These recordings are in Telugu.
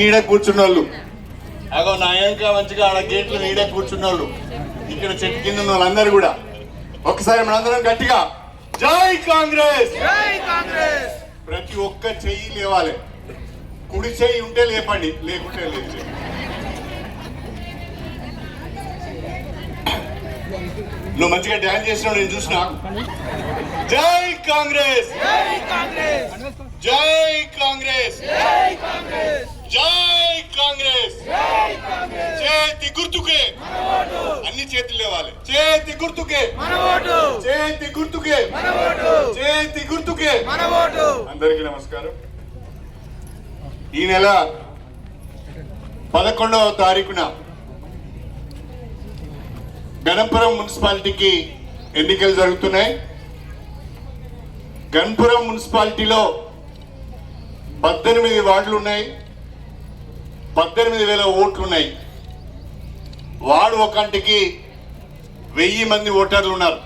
నీడ కూర్చున్నోళ్ళు. అగో నా వెనక మంచిగా ఆడ గేట్లు నీడ కూర్చున్నోళ్ళు. ఇక్కడ చెట్టు కింద ఉన్న వాళ్ళందరూ కూడా. ఒకసారి మనందరం గట్టిగా జై కాంగ్రెస్! జై కాంగ్రెస్! ప్రతి ఒక్క చెయ్యి లేవాలి. కుడి చెయ్యి ఉంటే లేపండి లేకుంటే లేదు. నువ్వు మంచిగా డ్యాన్స్ చేసినావు నేను చూసిన. జై కాంగ్రెస్! జై కాంగ్రెస్! జై కాంగ్రెస్! జై కాంగ్రెస్! చేతి గుర్తుకే! అన్ని చేతులు లేవాలి. చేతి గుర్తుకే! చేతి గుర్తుకే! చేతి గుర్తుకే! అందరికీ నమస్కారం. ఈ నెల పదకొండవ తారీఖున గణపురం మున్సిపాలిటీకి ఎన్నికలు జరుగుతున్నాయి. గణపురం మున్సిపాలిటీలో పద్దెనిమిది వార్డులు ఉన్నాయి. పద్దెనిమిది వేల ఓట్లు ఉన్నాయి వార్డు ఒకంటికి వెయ్యి మంది ఓటర్లు ఉన్నారు.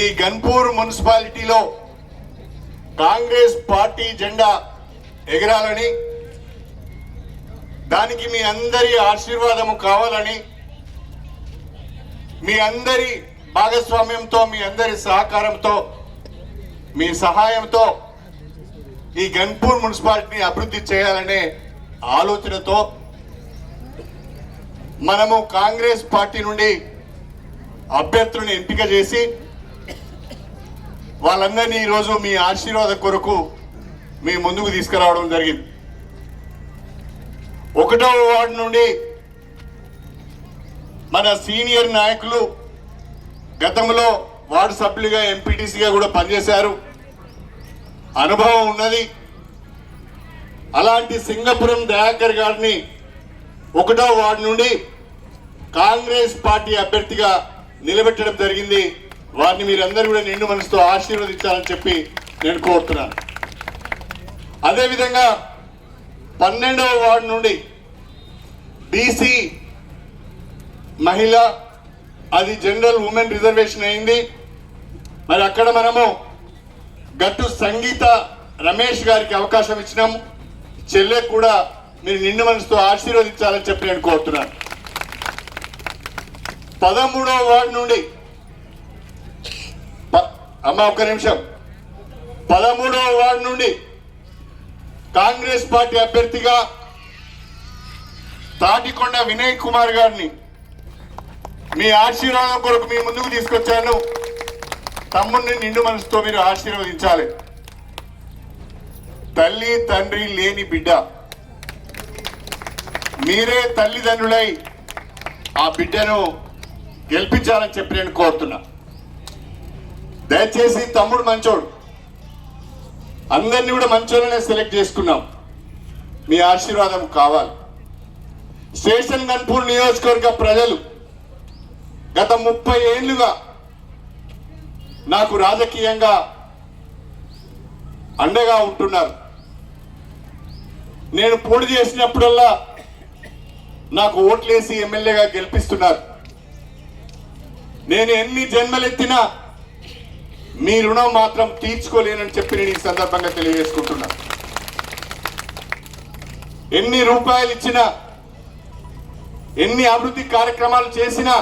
ఈ గన్పూర్ మున్సిపాలిటీలో కాంగ్రెస్ పార్టీ జెండా ఎగరాలని దానికి మీ అందరి ఆశీర్వాదము కావాలని మీ అందరి భాగస్వామ్యంతో మీ అందరి సహకారంతో మీ సహాయంతో ఈ గన్పూర్ మున్సిపాలిటీని అభివృద్ధి చేయాలనే ఆలోచనతో మనము కాంగ్రెస్ పార్టీ నుండి అభ్యర్థులను ఎంపిక చేసి వాళ్ళందరినీ ఈరోజు మీ ఆశీర్వాద కొరకు మీ ముందుకు తీసుకురావడం జరిగింది. ఒకటవ వార్డు నుండి మన సీనియర్ నాయకులు గతంలో వార్డు సభ్యులుగా ఎంపీటీసీగా కూడా పనిచేశారు. అనుభవం ఉన్నది. అలాంటి సింగపురం దయాకర్ గారిని ఒకటో వార్డు నుండి కాంగ్రెస్ పార్టీ అభ్యర్థిగా నిలబెట్టడం జరిగింది. వారిని మీరందరూ కూడా నిండు మనసుతో ఆశీర్వదించాలని చెప్పి నేను కోరుతున్నాను. అదేవిధంగా పన్నెండవ వార్డు నుండి బీసీ మహిళ అది జనరల్ ఉమెన్ రిజర్వేషన్ అయింది. మరి అక్కడ మనము గట్టు సంగీత రమేష్ గారికి అవకాశం ఇచ్చినాం. చెల్లె కూడా మీరు నిండు మనసుతో ఆశీర్వదించాలని చెప్పి నేను కోరుతున్నాను. పదమూడవ వార్డు నుండి అమ్మ ఒక్క నిమిషం. పదమూడవ వార్డు నుండి కాంగ్రెస్ పార్టీ అభ్యర్థిగా తాటికొండ వినయ్ కుమార్ గారిని మీ ఆశీర్వాదం కొరకు మీ ముందుకు తీసుకొచ్చాను. తమ్ముడిని నిండు మనసుతో మీరు ఆశీర్వదించాలి. తల్లి తండ్రి లేని బిడ్డ. మీరే తల్లిదండ్రులై ఆ బిడ్డను గెలిపించాలని చెప్పి నేను కోరుతున్నా. దయచేసి తమ్ముడు మంచోడు. అందరినీ కూడా మంచోళ్ళనే సెలెక్ట్ చేసుకున్నాం. మీ ఆశీర్వాదం కావాలి. స్టేషన్ గన్పూర్ నియోజకవర్గ ప్రజలు గత ముప్పై ఏళ్ళుగా నాకు రాజకీయంగా అండగా ఉంటున్నారు. నేను పోటీ చేసినప్పుడల్లా నాకు ఓట్లేసి ఎమ్మెల్యేగా గెలిపిస్తున్నారు. నేను ఎన్ని జన్మలెత్తినా మీ రుణం మాత్రం తీర్చుకోలేనని చెప్పి నేను ఈ సందర్భంగా తెలియజేసుకుంటున్నా. ఎన్ని రూపాయలు ఇచ్చినా ఎన్ని అభివృద్ధి కార్యక్రమాలు చేసినా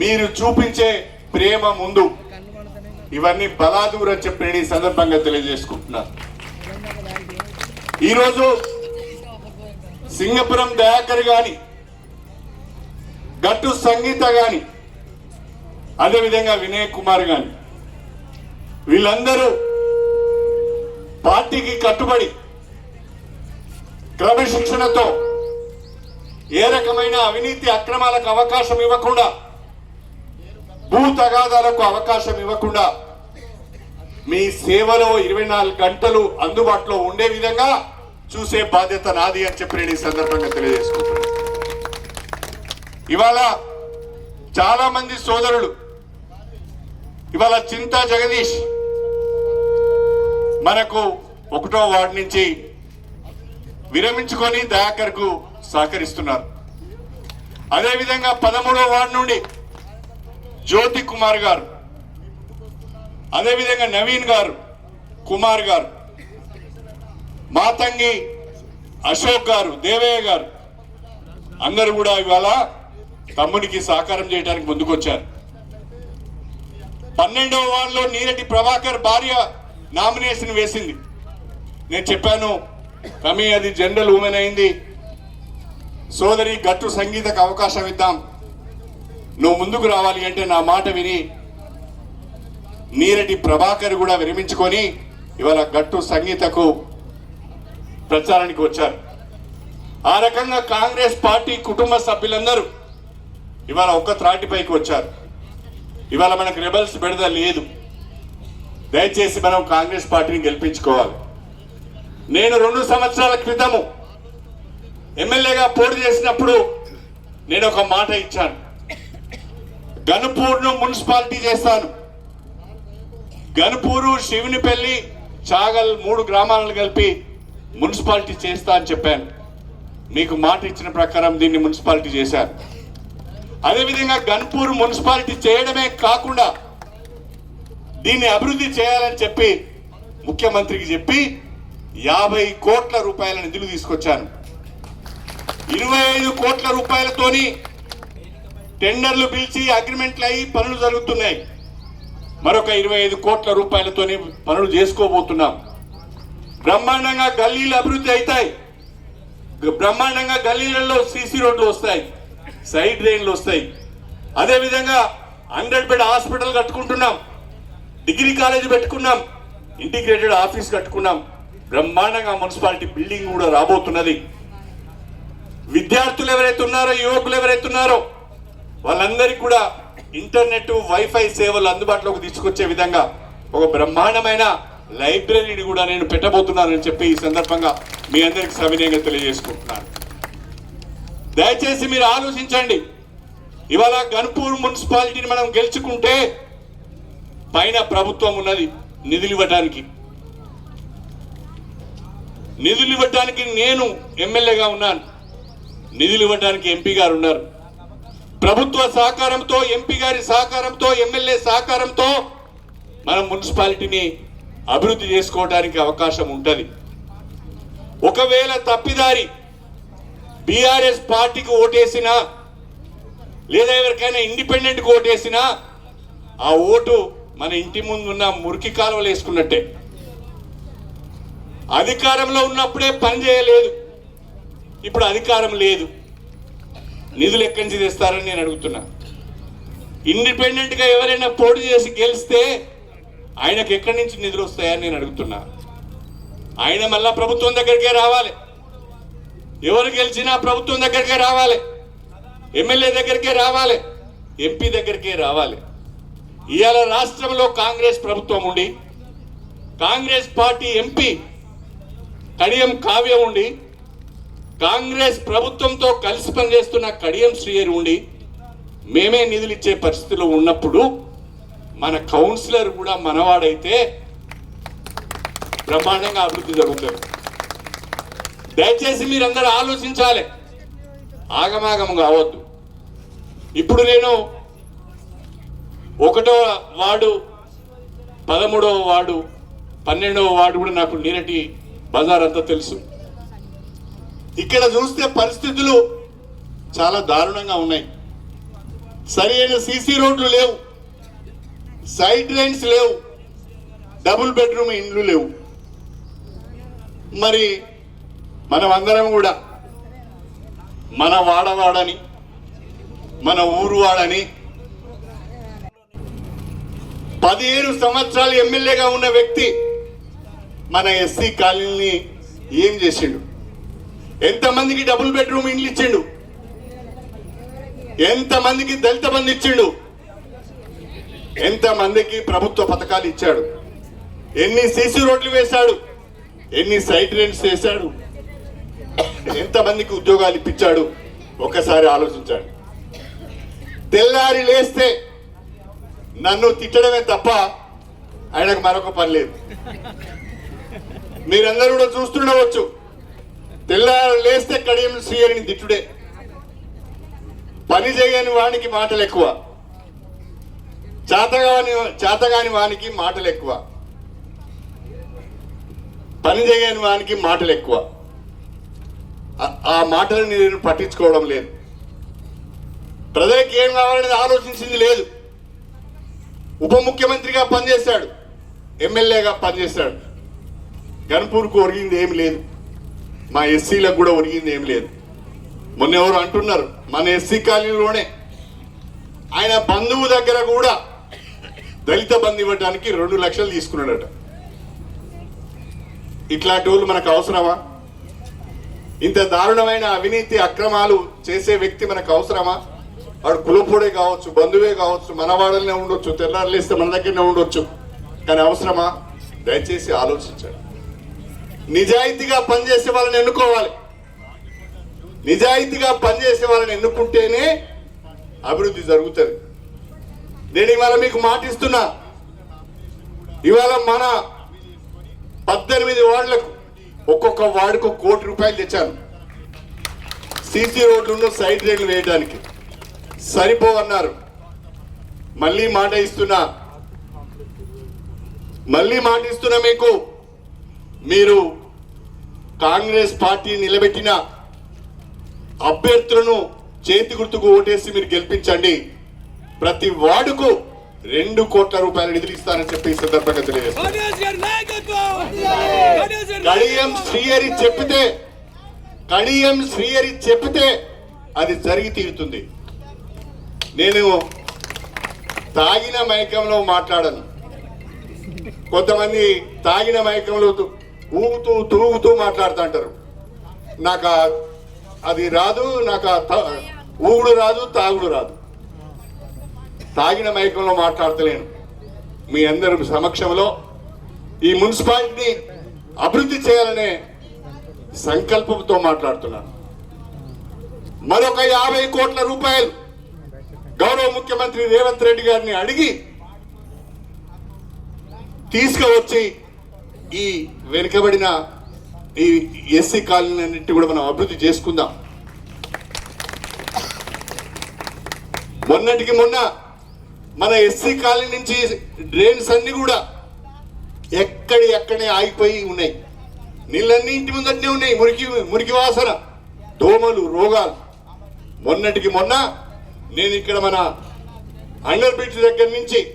మీరు చూపించే ప్రేమ ముందు ఇవన్నీ బలాదూర్ అని చెప్పి నేను ఈ సందర్భంగా తెలియజేసుకుంటున్నాను ఈరోజు సింగపురం దయాకర్ గాని గట్టు సంగీత గాని అదేవిధంగా వినయ్ కుమార్ గాని వీళ్ళందరూ పార్టీకి కట్టుబడి క్రమశిక్షణతో ఏ రకమైన అవినీతి అక్రమాలకు అవకాశం ఇవ్వకుండా భూ తగాదాలకు అవకాశం ఇవ్వకుండా మీ సేవలో ఇరవై నాలుగు గంటలు అందుబాటులో ఉండే విధంగా చూసే బాధ్యత నాది అని చెప్పి నేను ఈ సందర్భంగా తెలియజేసుకుంటున్నాను ఇవాళ చాలా మంది సోదరులు ఇవాళ చింతా జగదీష్ మనకు ఒకటో వార్డు నుంచి విరమించుకొని దయాకర్కు సహకరిస్తున్నారు. అదేవిధంగా పదమూడో వార్డు నుండి జ్యోతి కుమార్ గారు అదేవిధంగా నవీన్ గారు కుమార్ గారు మాతంగి అశోక్ గారు దేవయ్య గారు అందరు కూడా ఇవాళ తమ్మునికి సహకారం చేయడానికి ముందుకొచ్చారు. పన్నెండవ వార్డులో నీరెడ్డి ప్రభాకర్ భార్య నామినేషన్ వేసింది. నేను చెప్పాను కమి అది జనరల్ ఉమెన్ అయింది. సోదరి గట్టు సంగీతకు అవకాశం ఇద్దాం. నువ్వు ముందుకు రావాలి అంటే నా మాట విని నీరెడ్డి ప్రభాకర్ కూడా విరమించుకొని ఇవాళ గట్టు సంగీతకు ప్రచారానికి వచ్చారు. ఆ రకంగా కాంగ్రెస్ పార్టీ కుటుంబ సభ్యులందరూ ఇవాళ ఒక్క త్రాటిపైకి వచ్చారు. ఇవాళ మనకు రెబల్స్ బెడద లేదు. దయచేసి మనం కాంగ్రెస్ పార్టీని గెలిపించుకోవాలి. నేను రెండు సంవత్సరాల క్రితము ఎమ్మెల్యేగా పోటీ చేసినప్పుడు నేను ఒక మాట ఇచ్చాను. గనుపూర్ను మున్సిపాలిటీ చేస్తాను. గనుపూరు శివునిపల్లి చాగల్ మూడు గ్రామాలను కలిపి మున్సిపాలిటీ చేస్తా అని చెప్పాను. మీకు మాట ఇచ్చిన ప్రకారం దీన్ని మున్సిపాలిటీ చేశారు. అదేవిధంగా గన్పూర్ మున్సిపాలిటీ చేయడమే కాకుండా దీన్ని అభివృద్ధి చేయాలని చెప్పి ముఖ్యమంత్రికి చెప్పి యాభై కోట్ల రూపాయల నిధులు తీసుకొచ్చాను. ఇరవై ఐదు కోట్ల రూపాయలతోని టెండర్లు పిలిచి అగ్రిమెంట్లు అయ్యి పనులు జరుగుతున్నాయి. మరొక ఇరవై ఐదు కోట్ల రూపాయలతోని పనులు చేసుకోబోతున్నాం. బ్రహ్మాండంగా గల్లీలు అభివృద్ధి అవుతాయి. బ్రహ్మాండంగా గల్లీలలో సీసీ రోడ్లు వస్తాయి. సైడ్ డ్రైన్లు వస్తాయి. అదేవిధంగా హండ్రెడ్ బెడ్ హాస్పిటల్ కట్టుకుంటున్నాం. డిగ్రీ కాలేజ్ పెట్టుకున్నాం. ఇంటిగ్రేటెడ్ ఆఫీస్ కట్టుకున్నాం. బ్రహ్మాండంగా మున్సిపాలిటీ బిల్డింగ్ కూడా రాబోతున్నది. విద్యార్థులు ఎవరైతే ఉన్నారో యువకులు ఎవరైతే ఉన్నారో వాళ్ళందరికీ కూడా ఇంటర్నెట్ వైఫై సేవలు అందుబాటులోకి తీసుకొచ్చే విధంగా ఒక బ్రహ్మాండమైన లైబ్రరీని కూడా నేను పెట్టబోతున్నానని చెప్పి ఈ సందర్భంగా మీ అందరికి సవినయంగా తెలియజేసుకుంటున్నాను. దయచేసి మీరు ఆలోచించండి. ఇవాళ గన్పూర్ మున్సిపాలిటీని మనం గెలుచుకుంటే పైన ప్రభుత్వం ఉన్నది నిధులు ఇవ్వడానికి నిధులు ఇవ్వడానికి నేను ఎమ్మెల్యేగా ఉన్నాను. నిధులు ఇవ్వటానికి ఎంపీ గారు ఉన్నారు. ప్రభుత్వ సహకారంతో ఎంపీ గారి సహకారంతో ఎమ్మెల్యే సహకారంతో మనం మున్సిపాలిటీని అభివృద్ధి చేసుకోవడానికి అవకాశం ఉంటుంది. ఒకవేళ తప్పిదారి బీఆర్ఎస్ పార్టీకి ఓటేసినా లేదా ఎవరికైనా ఇండిపెండెంట్కి ఓటేసినా ఆ ఓటు మన ఇంటి ముందు ఉన్న మురికి కాలువలు వేసుకున్నట్టే. అధికారంలో ఉన్నప్పుడే పని చేయలేదు. ఇప్పుడు అధికారం లేదు. నిధులు ఎక్కడి నుంచి తెస్తారని నేను అడుగుతున్నా. ఇండిపెండెంట్గా ఎవరైనా పోటీ చేసి గెలిస్తే ఆయనకు ఎక్కడి నుంచి నిధులు వస్తాయని నేను అడుగుతున్నా. ఆయన మళ్ళా ప్రభుత్వం దగ్గరికే రావాలి. ఎవరు గెలిచినా ప్రభుత్వం దగ్గరికే రావాలి. ఎమ్మెల్యే దగ్గరికే రావాలి. ఎంపీ దగ్గరికే రావాలి. ఇవాళ రాష్ట్రంలో కాంగ్రెస్ ప్రభుత్వం ఉండి కాంగ్రెస్ పార్టీ ఎంపీ కడియం కావ్యం ఉండి కాంగ్రెస్ ప్రభుత్వంతో కలిసి పనిచేస్తున్న కడియం శ్రీయర్ ఉండి మేమే నిధులు ఇచ్చే పరిస్థితిలో ఉన్నప్పుడు మన కౌన్సిలర్ కూడా మనవాడైతే బ్రహ్మాండంగా అభివృద్ధి జరుగుతుంది. దయచేసి మీరందరూ ఆలోచించాలి. ఆగమాగం కావద్దు. ఇప్పుడు నేను ఒకటో వార్డు పదమూడవ వార్డు పన్నెండవ వార్డు కూడా నాకు నీరటి బజార్ అంతా తెలుసు. ఇక్కడ చూస్తే పరిస్థితులు చాలా దారుణంగా ఉన్నాయి. సరైన సీసీ రోడ్లు లేవు. సైడ్ డ్రైన్స్ లేవు. డబుల్ బెడ్రూమ్ ఇండ్లు లేవు. మరి మనం అందరం కూడా మన వాడవాడని మన ఊరు వాడని పదిహేను సంవత్సరాలు ఎమ్మెల్యేగా ఉన్న వ్యక్తి మన ఎస్సీ కాలనీని ఏం చేసిండు? ఎంతమందికి డబుల్ బెడ్రూమ్ ఇండ్లు ఇచ్చిండు? ఎంతమందికి దళిత బంధు ఇచ్చిండు? ఎంతమందికి ప్రభుత్వ పథకాలు ఇచ్చాడు? ఎన్ని సీసీ రోడ్లు వేశాడు? ఎన్ని సైట్ రెంట్స్ వేశాడు? ఎంతమందికి ఉద్యోగాలు ఇప్పించాడు? ఒకసారి ఆలోచించాడు. తెల్లారి లేస్తే నన్ను తిట్టడమే తప్ప ఆయనకు మరొక పని లేదు. మీరందరూ కూడా చూస్తుండవచ్చు. తెల్లారి లేస్తే కడియం శ్రీయని దిట్టుడే పని చేయని వానికి మాటలు ఎక్కువ చేతగాని చేతగాని వానికి మాటలు ఎక్కువ పని చేయని వానికి మాటలు ఎక్కువ ఆ- మాటలు నేను పట్టించుకోవడం లేదు. ప్రజలకు ఏం కావాలనేది ఆలోచించింది లేదు. ఉప ముఖ్యమంత్రిగా పనిచేశాడు. ఎమ్మెల్యేగా పనిచేశాడు. గన్పూర్కు ఒరిగింది ఏమి లేదు. మా ఎస్సీలకు కూడా ఒరిగింది ఏం లేదు. మొన్న ఎవరు అంటున్నారు మన ఎస్సీ కాలనీలోనే. ఆయన బంధువు దగ్గర కూడా దళిత బంధు ఇవ్వడానికి రెండు లక్షలు తీసుకున్నాడట. ఇట్లాంటి వాళ్ళు మనకు అవసరమా? ఇంత దారుణమైన అవినీతి అక్రమాలు చేసే వ్యక్తి మనకు అవసరమా? వాడు కులపొడే కావచ్చు బంధువే కావచ్చు మన వాడలనే ఉండొచ్చు తెల్లారులేస్తే మన దగ్గరనే ఉండొచ్చు. కానీ అవసరమా? దయచేసి ఆలోచించండి. నిజాయితీగా పనిచేసే వాళ్ళని ఎన్నుకోవాలి. నిజాయితీగా పనిచేసే వాళ్ళని ఎన్నుకుంటేనే అభివృద్ధి జరుగుతుంది. నేను ఇవాళ మీకు మాటిస్తున్నా. ఇవాళ మన పద్దెనిమిది వార్డులకు ఒక్కొక్క వార్డుకు కోటి రూపాయలు తెచ్చాను. సీసీ రోడ్లను సైడ్ రైళ్ళు వేయడానికి. సరిపోవన్నారు. మళ్ళీ మాట ఇస్తున్నా. మళ్ళీ మాట ఇస్తున్నా మీకు. మీరు కాంగ్రెస్ పార్టీ నిలబెట్టిన అభ్యర్థులను చేతి గుర్తుకు ఓటేసి మీరు గెలిపించండి. ప్రతి వార్డుకు రెండు కోట్ల రూపాయల నిధులు ఇస్తానని చెప్పి ఈ సందర్భంగా గారి కడియం శ్రీహరి చెప్పితే కడియం శ్రీహరి చెప్పితే అది జరిగి తీరుతుంది. నేను తాగిన మైకంలో మాట్లాడను. కొంతమంది తాగిన మైకంలో ఊగుతూ తూగుతూ మాట్లాడుతుంటారు. నాకు అది రాదు నాకు ఊగుడు రాదు తాగుడు రాదు. తాగిన మైకంలో మాట్లాడతలేను. మీ అందరి సమక్షంలో ఈ మున్సిపాలిటీని అభివృద్ధి చేయాలనే సంకల్పంతో మాట్లాడుతున్నాను. మరొక యాభై కోట్ల రూపాయలు గౌరవ ముఖ్యమంత్రి రేవంత్ రెడ్డి గారిని అడిగి తీసుకువచ్చి ఈ వెనుకబడిన ఈ ఎస్సీ కాలనీ కూడా మనం అభివృద్ధి చేసుకుందాం. మొన్నటికి మొన్న మన ఎస్సీ కాలనీ నుంచి డ్రైన్స్ అన్ని కూడా ఎక్కడి ఎక్కడే ఆగిపోయి ఉన్నాయి. నీళ్ళన్నీ ఇంటి ముందటనే ఉన్నాయి. మురికి మురికి వాసన దోమలు రోగాలు. మొన్నటికి మొన్న నేను ఇక్కడ మన అండర్ బ్రిడ్జ్ దగ్గర నుంచి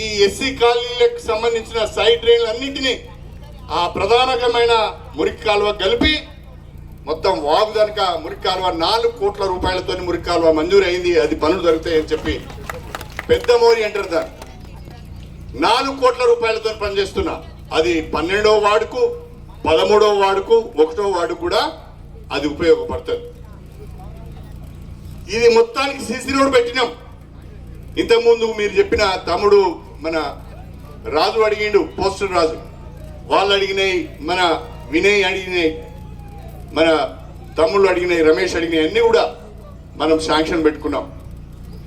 ఈ ఎస్సీ కాలనీలకు సంబంధించిన సైడ్ డ్రైన్లు అన్నింటినీ ఆ ప్రధానకమైన మురికి కాలువ కలిపి మొత్తం వాగు దనక మురికి కాలువ నాలుగు కోట్ల రూపాయలతో మురికి కాలువ మంజూరు అయింది అది పనులు జరుగుతాయని చెప్పి పెద్ద మోరి అంటారు దాన్ని. నాలుగు కోట్ల రూపాయలతో పనిచేస్తున్నా అది పన్నెండవ వార్డుకు పదమూడవ వార్డుకు ఒకటో వార్డు కూడా అది ఉపయోగపడుతుంది. ఇది మొత్తానికి సీసీ రోడ్ పెట్టినాం. ఇంతకుముందు మీరు చెప్పిన తమ్ముడు మన రాజు అడిగిండు పోస్టర్ రాజు. వాళ్ళు అడిగినాయి మన వినయ్ అడిగినాయి మన తమ్ముళ్ళు అడిగినాయి రమేష్ అడిగినాయి అన్నీ కూడా మనం శాంక్షన్ పెట్టుకున్నాం.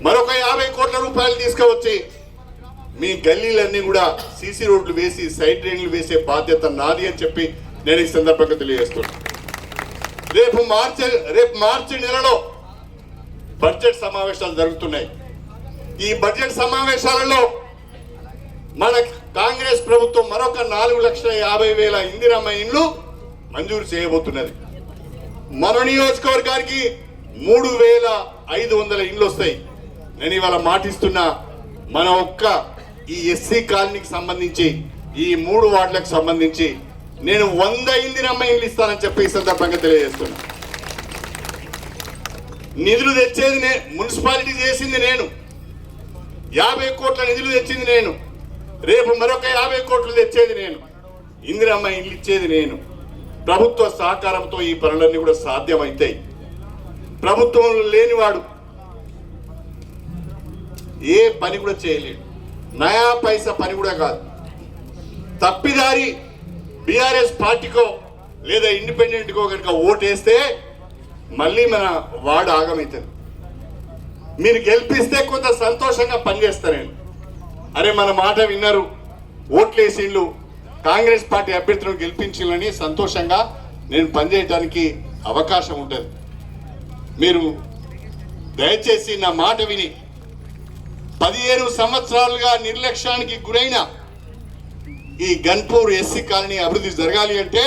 మరొక యాభై కోట్ల రూపాయలు తీసుకువచ్చి మీ గల్లీలన్నీ కూడా సీసీ రోడ్లు వేసి సైడ్ డ్రైన్లు వేసే బాధ్యత నాది అని చెప్పి నేను ఈ సందర్భంగా తెలియజేస్తున్నాను రేపు మార్చి రేపు మార్చి నెలలో బడ్జెట్ సమావేశాలు జరుగుతున్నాయి. ఈ బడ్జెట్ సమావేశాలలో మన కాంగ్రెస్ ప్రభుత్వం మరొక నాలుగు లక్షల యాభై వేల ఇందిరమ్మ ఇండ్లు మంజూరు చేయబోతున్నది. మన నియోజకవర్గానికి మూడు వేల ఐదు వందల ఇండ్లు వస్తాయి. నేను ఇవాళ మాటిస్తున్నా మన ఒక్క ఈ ఎస్సీ కాలనీకి సంబంధించి ఈ మూడు వార్డులకు సంబంధించి నేను వంద ఇందిరమ్మ ఇండ్లు ఇస్తానని చెప్పి ఈ సందర్భంగా తెలియజేస్తున్నా. నిధులు తెచ్చేది నే మున్సిపాలిటీ చేసింది నేను. యాభై కోట్ల నిధులు తెచ్చింది నేను. రేపు మరొక యాభై కోట్లు తెచ్చేది నేను. ఇందిరమ్మ ఇల్లు ఇచ్చేది నేను. ప్రభుత్వ సహకారంతో ఈ పనులన్నీ కూడా సాధ్యమవుతాయి ప్రభుత్వంలో లేనివాడు ఏ పని కూడా చేయలేడు. నయా పైస పని కూడా కాదు. తప్పిదారి బీఆర్ఎస్ పార్టీకో లేదా ఇండిపెండెంట్కో కనుక ఓటేస్తే మళ్ళీ మన వాడు ఆగమవుతుంది మీరు గెలిపిస్తే కొంత సంతోషంగా పనిచేస్తారండి అరే మన మాట విన్నారు. ఓట్లేసిండ్లు. కాంగ్రెస్ పార్టీ అభ్యర్థులను గెలిపించాలని సంతోషంగా నేను పనిచేయడానికి అవకాశం ఉంటుంది. మీరు దయచేసి నా మాట విని పదిహేను సంవత్సరాలుగా నిర్లక్ష్యానికి గురైన ఈ గన్పూర్ ఎస్సీ కాలనీ అభివృద్ధి జరగాలి అంటే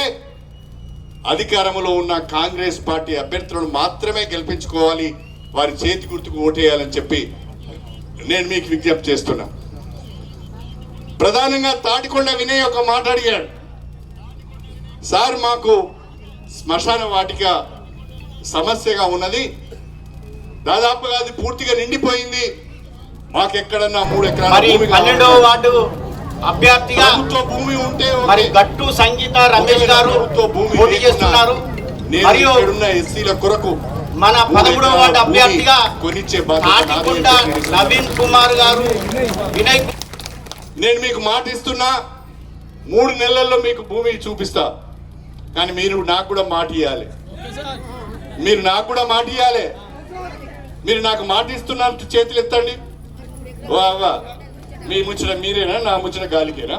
అధికారంలో ఉన్న కాంగ్రెస్ పార్టీ అభ్యర్థులను మాత్రమే గెలిపించుకోవాలి. వారి చేతి గుర్తుకు ఓటేయాలని చెప్పి నేను మీకు విజ్ఞప్తి చేస్తున్నా. ప్రధానంగా తాటికొండ వినయ్ ఒక మాట అడిగాడు. సార్ మాకు శ్మశాన వాటిక సమస్యగా ఉన్నది. దాదాపుగా అది పూర్తిగా నిండిపోయింది. మాకెక్కడన్నా మూడు ఎకరాల వార్డు అభ్యర్థిగా భూమి ఉంటే. మరి గట్టు సంగీత రమేష్ గారు భూమి చేస్తున్నారు. నేను మరియు ఎస్సీల కొరకు మన పదమూడవ వార్డు అభ్యర్థిగా నేను నవీన్ కుమార్ గారు వినయ్ నేను మీకు మాట ఇస్తున్నా మూడు నెలల్లో మీకు భూమి చూపిస్తా. కానీ మీరు నాకు కూడా మాట ఇవ్వాలి మీరు నాకు కూడా మాట ఇవ్వాలి మీరు నాకు మాట ఇస్తున్నారు చేతులు ఎత్తండి. వా వా. మీ ముచ్చట మీరేనా? నా ముచ్చట గాలికేనా?